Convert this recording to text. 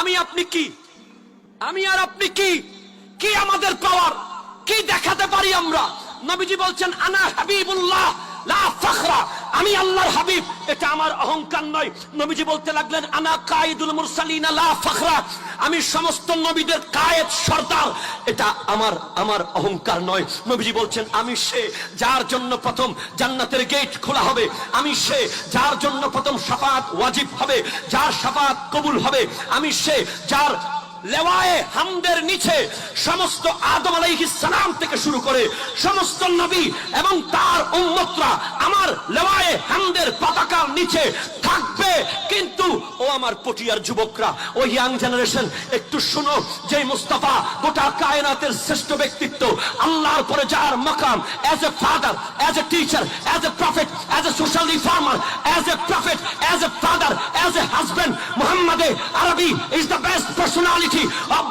আমি আপনি কি? আমি আর আপনি কি? কি আমাদের পাওয়ার? কি দেখাতে পারি আমরা? নবীজি বলছেন, আনা হাবিবুল্লাহ, লা ফখরা। আমি আল্লাহর হাবিব। এটা আমার অহংকার নয়। নবীজি বলতে লাগলেন, আনা কায়েদুল মুরসালিন লা ফখরা। আমি সমস্ত নবীদের কায়েদ, সর্দার। এটা আমার আমার অহংকার নয়। নবীজি বলছেন, আমি সে যার জন্য প্রথম জান্নাতের গেট খোলা হবে। আমি সে যার জন্য প্রথম সাফাত ওয়াজিব হবে। যার সাফাত কবুল হবে। আমি সে যার লেওয়ায়ে হামদের নিচে সমস্ত আদম আলাইহিস সালাম থেকে শুরু করে সমস্ত নবী এবং তার উম্মতরা আমার হামদের পতাকার নিচে থাকবে। কিন্তু, ও আমার পটিয়ার যুবকরা ও ইয়াং জেনারেশন একটু শুনো যে মুস্তাফা গোটা কায়নাতের শ্রেষ্ঠ ব্যক্তিত্ব, আল্লাহর পরে যার মাকাম as a father as a teacher as a prophet as a social reformer as a prophet as a father as a husband মুহাম্মাদে আরবি is the best personality of